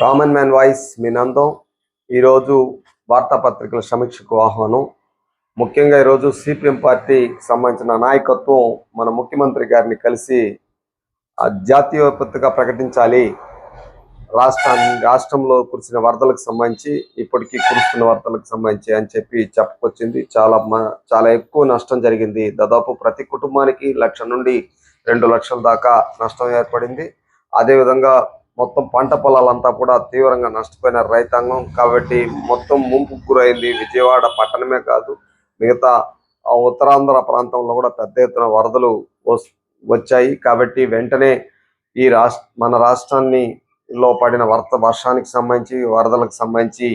Common man voice మీ నందం. ఈరోజు వార్తాపత్రికల సమీక్షకు ఆహ్వానం. ముఖ్యంగా ఈరోజు సిపిఎం పార్టీకి సంబంధించిన నాయకత్వం మన ముఖ్యమంత్రి గారిని కలిసి ఆ జాతీయ విపత్తుగా ప్రకటించాలి. రాష్ట్రాన్ని రాష్ట్రంలో కురిసిన వరదలకు సంబంధించి ఇప్పటికీ కురుస్తున్న వరదలకు సంబంధించి అని చెప్పి చెప్పుకొచ్చింది. చాలా మ- చాలా ఎక్కువ నష్టం జరిగింది. దాదాపు ప్రతి కుటుంబానికి లక్ష నుండి రెండు లక్షల దాకా నష్టం ఏర్పడింది. అదేవిధంగా మొత్తం పంట పొలాలంతా కూడా తీవ్రంగా నష్టపోయిన రైతాంగం. కాబట్టి మొత్తం ముంపు గురైంది విజయవాడ పట్టణమే కాదు మిగతా ఆ ఉత్తరాంధ్ర ప్రాంతంలో కూడా పెద్ద ఎత్తున వరదలు వస్- వచ్చాయి. కాబట్టి వెంటనే ఈ రాష్ట్ర మన రాష్ట్రాన్ని లో పడిన వరద వర్షానికి సంబంధించి వరదలకు సంబంధించి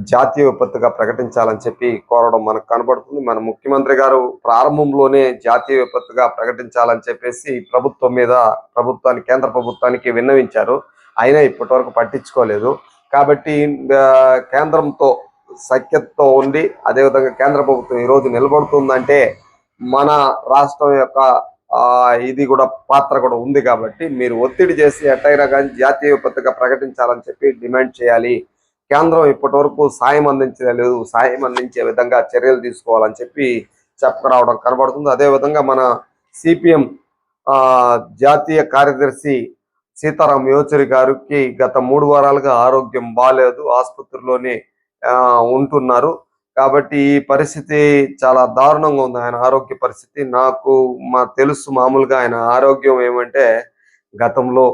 జాతీయ విపత్తుగా ప్రకటించాలని చెప్పి కోరడం మనకు కనబడుతుంది. మన ముఖ్యమంత్రి గారు ప్రారంభంలోనే జాతీయ విపత్తుగా ప్రకటించాలని చెప్పేసి ప్రభుత్వం మీద ప్రభుత్వానికి కేంద్ర ప్రభుత్వానికి విన్నవించారు. అయినా ఇప్పటి వరకు పట్టించుకోలేదు. కాబట్టి కేంద్రంతో సఖ్యతతో ఉండి అదేవిధంగా కేంద్ర ప్రభుత్వం ఈ రోజు నిలబడుతుందంటే మన రాష్ట్రం యొక్క ఆ, ఇది కూడా పాత్ర కూడా ఉంది కాబట్టి మీరు ఒత్తిడి చేసి ఎట్టయినా కానీ జాతీయ విపత్తుగా ప్రకటించాలని చెప్పి డిమాండ్ చేయాలి. కేంద్రం ఇప్పటి వరకు సాయం అందించలేదు సాయం అందించే విధంగా చర్యలు తీసుకోవాలని చెప్పి చెప్పరావడం కనబడుతుంది. అదేవిధంగా మన సిపిఎం జాతీయ కార్యదర్శి సీతారాం యోచరి గారికి గత మూడు వారాలుగా ఆరోగ్యం బాగాలేదు ఆసుపత్రిలోనే ఆ, ఉంటున్నారు. కాబట్టి ఈ పరిస్థితి చాలా దారుణంగా ఉంది. ఆయన ఆరోగ్య పరిస్థితి నాకు మా తెలుసు మామూలుగా. ఆయన ఆరోగ్యం ఏమంటే గతంలో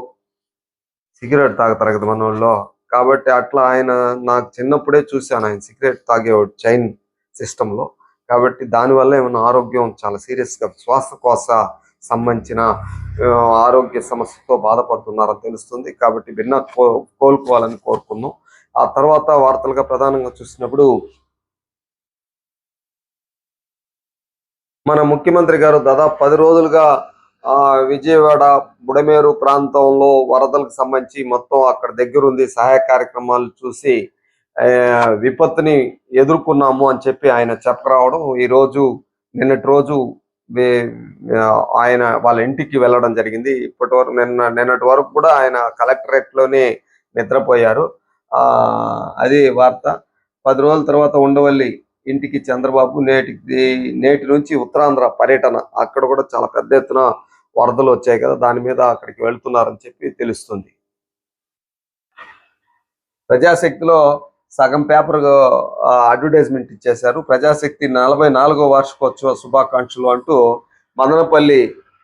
సిగరెట్ తాగుతారు కదా మన వాళ్ళు కాబట్టి అట్లా ఆయన నాకు చిన్నప్పుడే చూశాను ఆయన సిగరెట్ తాగేవాడు చైన్ సిస్టమ్లో కాబట్టి దానివల్ల ఏమైనా ఆరోగ్యం చాలా సీరియస్గా శ్వాసకోశ సంబంధించిన ఆరోగ్య సమస్యతో బాధపడుతున్నారని తెలుస్తుంది. కాబట్టి భిన్న కో- కోలుకోవాలని కోరుకున్నాం ఆ తర్వాత వార్తలుగా ప్రధానంగా చూసినప్పుడు మన ముఖ్యమంత్రి గారు దాదాపు పది రోజులుగా ఆ విజయవాడ బుడమేరు ప్రాంతంలో వరదలకు సంబంధించి మొత్తం అక్కడ దగ్గరుంది. సహాయ కార్యక్రమాలు చూసి ఆ, విపత్తుని ఎదుర్కొన్నాము అని చెప్పి ఆయన చెప్పరావడం. ఈ రోజు నిన్నటి రోజు ఆయన వాళ్ళ ఇంటికి వెళ్ళడం జరిగింది. ఇప్పటి వరకు నిన్న నిన్నటి వరకు కూడా ఆయన కలెక్టరేట్లోనే నిద్రపోయారు. అది వార్త. పది రోజుల తర్వాత ఉండవల్లి ఇంటికి చంద్రబాబు నేటికి నేటి నుంచి ఉత్తరాంధ్ర పర్యటన. అక్కడ కూడా చాలా పెద్ద ఎత్తున వరదలు వచ్చాయి కదా దాని మీద అక్కడికి వెళ్తున్నారని చెప్పి తెలుస్తుంది. ప్రజాశక్తిలో సగం పేపర్ అడ్వర్టైజ్మెంట్ ఇచ్చేశారు. ప్రజాశక్తి నలభై నాలుగో వార్షికోత్సవ శుభాకాంక్షలు అంటూ మదనపల్లి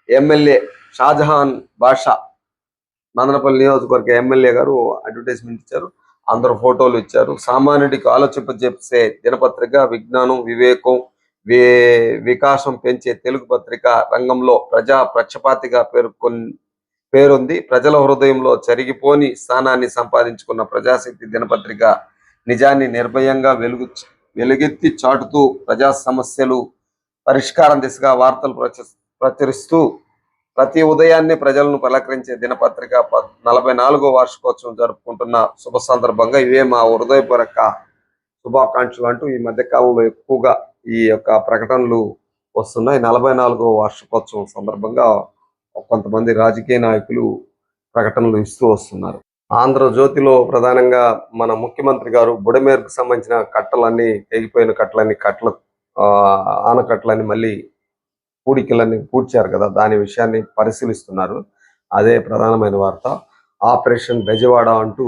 ఎమ్మెల్యే షాజహాన్ బాషా మదనపల్లి నియోజకవర్గ ఎమ్మెల్యే గారు అడ్వర్టైజ్మెంట్ ఇచ్చారు. అందరు ఫోటోలు ఇచ్చారు. సామాన్యుడికి ఆలోచింపజేసే దినపత్రిక విజ్ఞానం వివేకం వే వికాసం పెంచే తెలుగు పత్రిక రంగంలో ప్రజా ప్రక్షపాతిగా పేర్కొన్ పేరుంది. ప్రజల హృదయంలో చరిగిపోని స్థానాన్ని సంపాదించుకున్న ప్రజాశక్తి దినపత్రిక నిజాన్ని నిర్భయంగా వెలుగు వెలుగెత్తి చాటుతూ ప్రజా సమస్యలు పరిష్కారం దిశగా వార్తలు ప్రచ- ప్రచురిస్తూ ప్రతి ఉదయాన్నే ప్రజలను పలకరించే దినపత్రిక నలభై నాలుగో వార్షికోత్సవం జరుపుకుంటున్న శుభ సందర్భంగా ఇవే మా హృదయపూర్వక శుభాకాంక్షలు అంటూ ఈ మధ్య కాలంలో ఎక్కువగా ఈ యొక్క ప్రకటనలు వస్తున్నాయి. నలభై నాలుగో వార్షికోత్సవం సందర్భంగా కొంతమంది రాజకీయ నాయకులు ప్రకటనలు ఇస్తూ వస్తున్నారు. ఆంధ్రజ్యోతిలో ప్రధానంగా మన ముఖ్యమంత్రి గారు బుడమేరుకు సంబంధించిన కట్టలన్నీ తెగిపోయిన కట్టలన్నీ కట్టల ఆ, ఆనకట్టలన్నీ మళ్ళీ పూడికలన్నీ పూడ్చారు కదా దాని విషయాన్ని పరిశీలిస్తున్నారు. అదే ప్రధానమైన వార్త. ఆపరేషన్ బెజవాడ అంటూ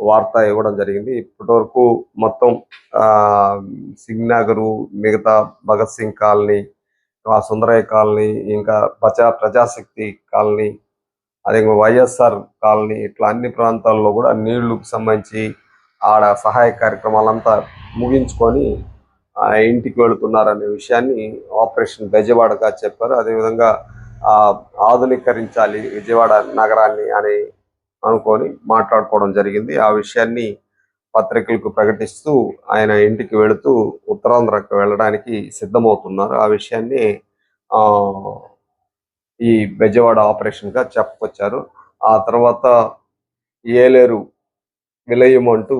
వార్త ఇవ్వడం జరిగింది. ఇప్పటి వరకు మొత్తం ఆ సింగ్నగరు మిగతా భగత్ సింగ్ కాలనీ సుందరయ్య కాలనీ ఇంకా ప్రజా ప్రజాశక్తి కాలనీ అదే వైఎస్ఆర్ కాలనీ ఇట్లా అన్ని ప్రాంతాల్లో కూడా నీళ్ళకు సంబంధించి ఆడ సహాయ కార్యక్రమాలంతా ముగించుకొని ఆ ఇంటికి వెళుతున్నారనే విషయాన్ని ఆపరేషన్ బెజవాడగా చెప్పారు. అదేవిధంగా ఆ ఆధునీకరించాలి విజయవాడ నగరాన్ని అని అనుకొని మాట్లాడుకోవడం జరిగింది. ఆ విషయాన్ని పత్రికలకు ప్రకటిస్తూ ఆయన ఇంటికి వెళుతూ ఉత్తరాంధ్రకు వెళ్ళడానికి సిద్ధమవుతున్నారు. ఆ విషయాన్ని ఆ ఈ బెజవాడ ఆపరేషన్గా చెప్పుకొచ్చారు ఆ తర్వాత ఏలేరు విలయం అంటూ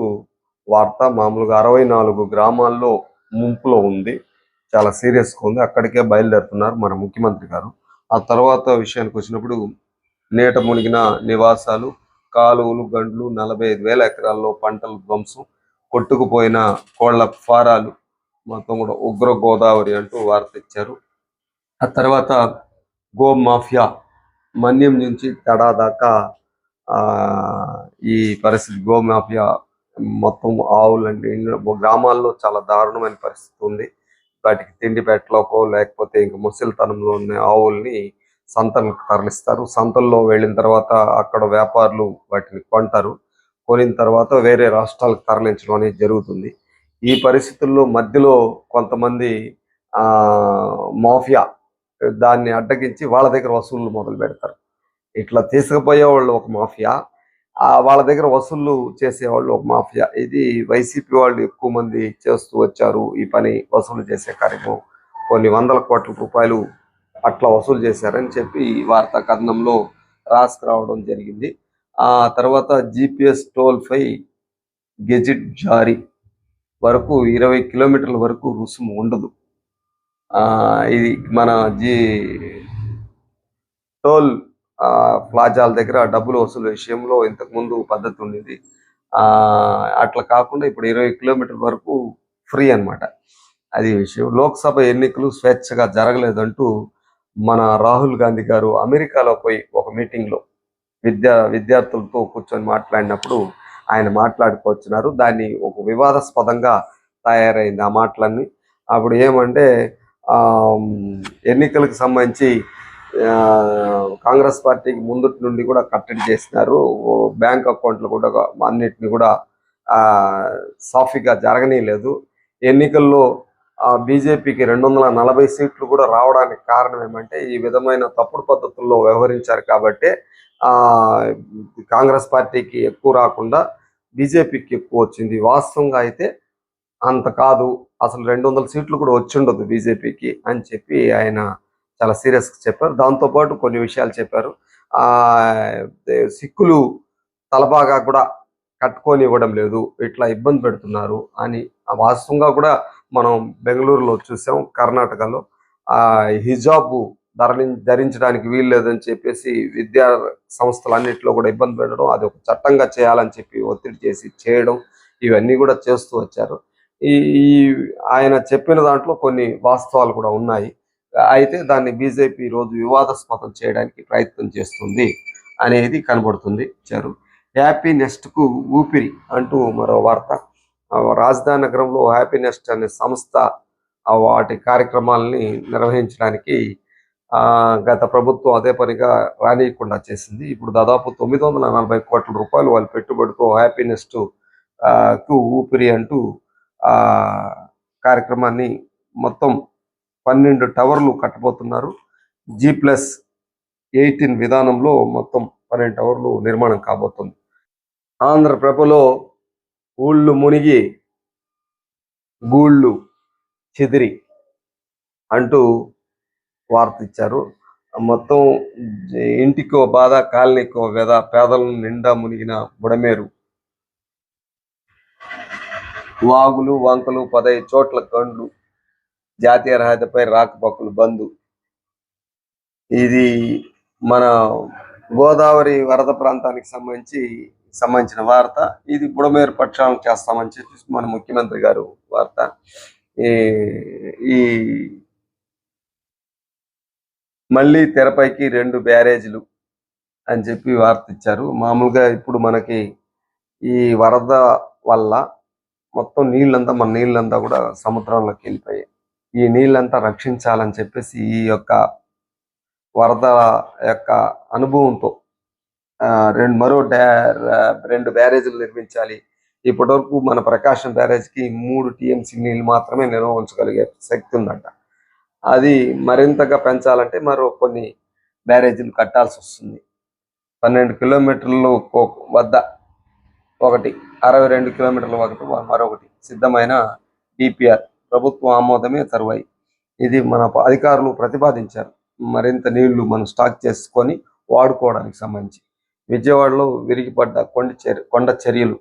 వార్త మామూలుగా అరవై నాలుగు గ్రామాల్లో ముంపులో ఉంది. చాలా సీరియస్గా ఉంది. అక్కడికే బయలుదేరుతున్నారు మన ముఖ్యమంత్రి గారు. ఆ తర్వాత విషయానికి వచ్చినప్పుడు నీట మునిగిన నివాసాలు కాలువలు గండ్లు నలభై ఐదు వేల ఎకరాల్లో పంటల ధ్వంసం కొట్టుకుపోయిన కోళ్ళ ఫారాలు మొత్తం కూడా ఉగ్ర గోదావరి అంటూ వార్త ఇచ్చారు. ఆ తర్వాత గో మాఫియా మన్యం నుంచి తడా దాకా ఆ ఈ పరిస్థితి గో మాఫియా మొత్తం ఆవులండి గ్రామాల్లో చాలా దారుణమైన పరిస్థితి ఉంది. వాటికి తిండి పెట్టలోకో లేకపోతే ఇంకా ముసలితనంలో ఉన్న ఆవుల్ని సంతలకు తరలిస్తారు. సంతల్లో వెళ్ళిన తర్వాత అక్కడ వ్యాపారులు వాటిని కొంటారు. కొనిన తర్వాత వేరే రాష్ట్రాలకు తరలించడం అనేది జరుగుతుంది. ఈ పరిస్థితుల్లో మధ్యలో కొంతమంది ఆ మాఫియా దాన్ని అడ్డగించి వాళ్ళ దగ్గర వసూళ్ళు మొదలు పెడతారు. ఇట్లా తీసుకుపోయే వాళ్ళు ఒక మాఫియా ఆ వాళ్ళ దగ్గర వసూళ్ళు చేసేవాళ్ళు ఒక మాఫియా. ఇది వైసీపీ వాళ్ళు ఎక్కువ మంది చేస్తూ వచ్చారు ఈ పని వసూలు చేసే కార్యక్రమం. కొన్ని వందల కోట్ల రూపాయలు అట్లా వసూలు చేశారని చెప్పి వార్తా కథనంలో రాసుకురావడం జరిగింది. ఆ తర్వాత జిపిఎస్ టోల్పై గెజిట్ జారీ వరకు ఇరవై కిలోమీటర్ల వరకు రుసుము ఉండదు. ఇది మన జీ టోల్ ఆ, ప్లాజాల దగ్గర డబ్బులు వసూలు విషయంలో ఇంతకు ముందు పద్ధతి ఉండేది. ఆ అట్లా కాకుండా ఇప్పుడు ఇరవై కిలోమీటర్ల వరకు ఫ్రీ అన్నమాట. అది విషయం. లోక్సభ ఎన్నికలు స్వేచ్ఛగా జరగలేదంటూ మన రాహుల్ గాంధీ గారు అమెరికాలో పోయి ఒక మీటింగ్లో విద్యా విద్యార్థులతో కూర్చొని మాట్లాడినప్పుడు ఆయన మాట్లాడుకొచ్చినారు దాన్ని ఒక వివాదాస్పదంగా తయారైంది ఆ మాటలన్నీ. అప్పుడు ఏమంటే ఎన్నికలకు సంబంధించి కాంగ్రెస్ పార్టీకి ముందు నుండి కూడా కట్టడి చేసినారు. బ్యాంక్ అకౌంట్లు కూడా అన్నిటిని కూడా సాఫీగా జరగనీయలేదు. ఎన్నికల్లో బీజేపీకి రెండు వందల నలభై సీట్లు కూడా రావడానికి కారణం ఏమంటే ఈ విధమైన తప్పుడు పద్ధతుల్లో వ్యవహరించారు కాబట్టి కాంగ్రెస్ పార్టీకి ఎక్కువ రాకుండా బీజేపీకి ఎక్కువ వచ్చింది. వాస్తవంగా అయితే అంత కాదు. అసలు రెండు వందల సీట్లు కూడా వచ్చిండదు బీజేపీకి అని చెప్పి ఆయన చాలా సీరియస్ చెప్పారు. దాంతోపాటు కొన్ని విషయాలు చెప్పారు. ఆ సిక్కులు తలపాగా కూడా కట్టుకొని ఇవ్వడం లేదు. ఇట్లా ఇబ్బంది పెడుతున్నారు అని ఆ వాస్తవంగా కూడా మనం బెంగళూరులో చూసాం కర్ణాటకలో. ఆ హిజాబ్ ధరని ధరించడానికి వీలు లేదని చెప్పేసి విద్యా సంస్థలన్నింటిలో కూడా ఇబ్బంది పెట్టడం అది ఒక చట్టంగా చేయాలని చెప్పి ఒత్తిడి చేసి చేయడం ఇవన్నీ కూడా చేస్తూ వచ్చారు. ఈ ఈ ఆయన చెప్పిన దాంట్లో కొన్ని వాస్తవాలు కూడా ఉన్నాయి. అయితే దాన్ని బీజేపీ రోజు వివాదాస్పదం చేయడానికి ప్రయత్నం చేస్తుంది అనేది కనబడుతుంది. ఇచ్చారు హ్యాపీ నెస్ట్కు ఊపిరి అంటూ మరో వార్త. రాజధాని నగరంలో హ్యాపీ నెస్ట్ అనే సంస్థ వాటి కార్యక్రమాలని నిర్వహించడానికి ఆ గత ప్రభుత్వం అదే పనిగా రానియకుండా చేసింది. ఇప్పుడు దాదాపు తొమ్మిది వందల నలభై కోట్ల రూపాయలు వాళ్ళు పెట్టుబడితో హ్యాపీ నెస్ట్ ఆ, కు ఊపిరి అంటూ కార్యక్రమాన్ని మొత్తం పన్నెండు టవర్లు కట్టబోతున్నారు. జీ ప్లస్ ఎయిటీన్ విధానంలో మొత్తం పన్నెండు టవర్లు నిర్మాణం కాబోతుంది. ఆంధ్రప్రభలో ఊళ్ళు మునిగి గూళ్ళు చెదిరి అంటూ వార్త ఇచ్చారు మొత్తం ఇంటికో బాధ కాలనీకో వేద పేదలను నిండా మునిగిన బుడమేరు వాగులు వంకలు పదహైదు చోట్ల కండ్లు జాతీయ రహదారిపై రాకపోకలు బంద్. ఇది మన గోదావరి వరద ప్రాంతానికి సంబంధించి సంబంధించిన వార్త. ఇది బుడమేరు పక్షాలను చేస్తామని చెప్పి మన ముఖ్యమంత్రి గారు వార్త. ఈ ఈ మళ్ళీ తెరపైకి రెండు బ్యారేజీలు అని చెప్పి వార్త ఇచ్చారు. మామూలుగా ఇప్పుడు మనకి ఈ వరద వల్ల మొత్తం నీళ్ళంతా మన నీళ్ళంతా కూడా సముద్రంలోకి వెళ్ళిపోయాయి. ఈ నీళ్ళంతా రక్షించాలని చెప్పేసి ఈ యొక్క వరద యొక్క అనుభవంతో ఆ, రెండు మరో రెండు బ్యారేజీలు నిర్మించాలి. ఇప్పటి వరకు మన ప్రకాశం బ్యారేజ్కి మూడు టీఎంసీ నీళ్ళు మాత్రమే నిల్వ ఉంచగలిగే శక్తి ఉందంట. అది మరింతగా పెంచాలంటే మరో కొన్ని బ్యారేజీలు కట్టాల్సి వస్తుంది. పన్నెండు కిలోమీటర్లు వద్ద ఒకటి. అరవై రెండు కిలోమీటర్ల ఒకటి మరొకటి. సిద్ధమైన డిపిఆర్. ప్రభుత్వ ఆమోదమే తరువాయి. ఇది మన అధికారులు ప్రతిపాదించారు. మరింత నీళ్ళు మనం స్టాక్ చేసుకొని వాడుకోవడానికి సంబంధించి. విజయవాడలో విరిగిపడ్డ కొండ చర్య కొండ చర్యలు.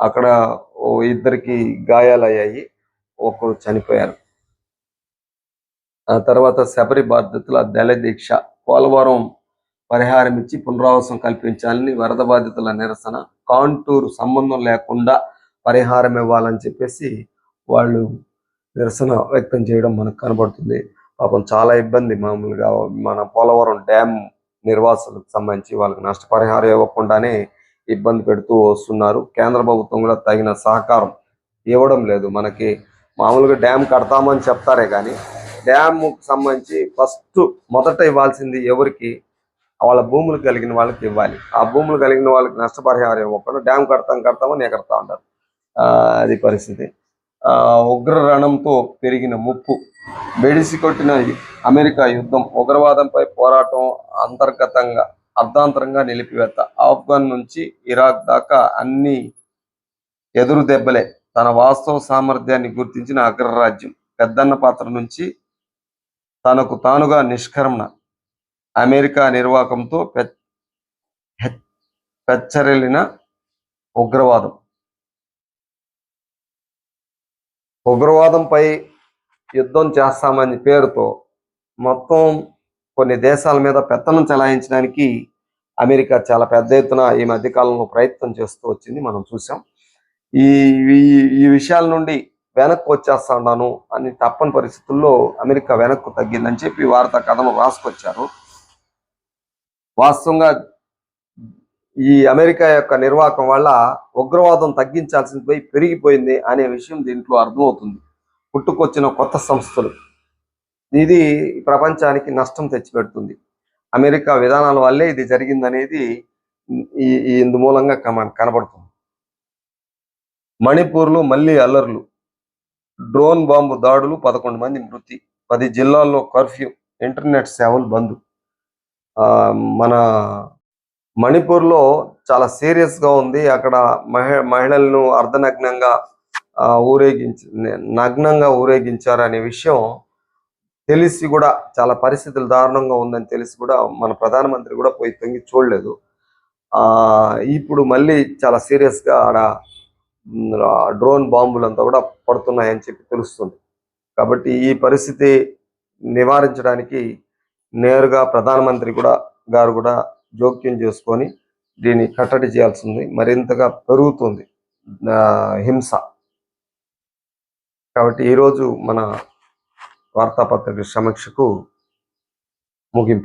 అక్కడ ఇద్దరికి గాయాలయ్యాయి. ఒకరు చనిపోయారు. ఆ తర్వాత శబరి బాధ్యతల దళ దీక్ష పోలవరం పరిహారం ఇచ్చి పునరావాసం కల్పించాలని వరద బాధితుల నిరసన కాంటూరు సంబంధం లేకుండా పరిహారం ఇవ్వాలని చెప్పేసి వాళ్ళు నిరసన వ్యక్తం చేయడం మనకు కనబడుతుంది. పాపం చాలా ఇబ్బంది మామూలుగా మన పోలవరం డ్యామ్ నిర్వాసులకు సంబంధించి వాళ్ళకి నష్టపరిహారం ఇవ్వకుండానే ఇబ్బంది పెడుతూ వస్తున్నారు. కేంద్ర ప్రభుత్వం కూడా తగిన సహకారం ఇవ్వడం లేదు. మనకి మామూలుగా డ్యామ్ కడతామని చెప్తారే కానీ డ్యామ్ సంబంధించి ఫస్ట్ మొదట ఇవ్వాల్సింది ఎవరికి? వాళ్ళ భూములు కలిగిన వాళ్ళకి ఇవ్వాలి. ఆ భూములు కలిగిన వాళ్ళకి నష్టపరిహారం ఇవ్వకుండా డ్యామ్ కడతాం కడతామని ఎగరతా ఉంటారు. ఆ, అది పరిస్థితి. ఆ, ఉగ్ర రణంతో పెరిగిన ముప్పు బెడిసి కొట్టిన అమెరికా యుద్ధం ఉగ్రవాదంపై పోరాటం అంతర్గతంగా అర్ధాంతరంగా నిలిపివేత. ఆఫ్ఘన్ నుంచి ఇరాక్ దాకా అన్ని ఎదురు దెబ్బలే. తన వాస్తవ సామర్థ్యాన్ని గుర్తించిన అగ్రరాజ్యం. పెద్దన్న పాత్ర నుంచి తనకు తానుగా నిష్కర్మణ. అమెరికా నిర్వాకంతో పె- ఉగ్రవాదం. ఉగ్రవాదంపై యుద్ధం చేస్తామని పేరుతో మొత్తం కొన్ని దేశాల మీద పెత్తనం చెలాయించడానికి అమెరికా చాలా పెద్ద ఎత్తున ఈ మధ్యకాలంలో ప్రయత్నం చేస్తూ వచ్చింది మనం చూసాం. ఈ ఈ- విషయాల నుండి వెనక్కి వచ్చేస్తా ఉన్నాను అని తప్పని పరిస్థితుల్లో అమెరికా వెనక్కు తగ్గిందని చెప్పి వార్తా కథను రాసుకొచ్చారు. వాస్తవంగా ఈ అమెరికా యొక్క నిర్వాహకం వల్ల ఉగ్రవాదం తగ్గించాల్సింది పోయి పెరిగిపోయింది అనే విషయం దీంట్లో అర్థమవుతుంది. పుట్టుకొచ్చిన కొత్త సంస్థలు. ఇది ప్రపంచానికి నష్టం తెచ్చిపెడుతుంది. అమెరికా విధానాల వల్లే ఇది జరిగిందనేది ఈ ఇందు మూలంగా కనబడుతుంది. మణిపూర్లో మళ్ళీ అల్లర్లు. డ్రోన్ బాంబు దాడులు పదకొండు మంది మృతి. పది జిల్లాల్లో కర్ఫ్యూ. ఇంటర్నెట్ సేవలు బంద్. మన మణిపూర్లో చాలా సీరియస్గా ఉంది. అక్కడ మహి మహిళలను అర్ధనగ్నంగా ఆ, ఊరేగించి నగ్నంగా ఊరేగించారు అనే విషయం తెలిసి కూడా చాలా పరిస్థితులు దారుణంగా ఉందని తెలిసి కూడా మన ప్రధానమంత్రి కూడా పోయి తొంగి చూడలేదు. ఆ ఇప్పుడు మళ్ళీ చాలా సీరియస్గా ఆడ డ్రోన్ బాంబులంతా కూడా పడుతున్నాయని చెప్పి తెలుస్తుంది. కాబట్టి ఈ పరిస్థితి నివారించడానికి నేరుగా ప్రధానమంత్రి కూడా గారు కూడా జోక్యం చేసుకొని దీన్ని కట్టడి చేయాల్సింది. మరింతగా పెరుగుతుంది హింస. కాబట్టి ఈరోజు మన వార్తాపత్రిక సమీక్షకు ముగింపు.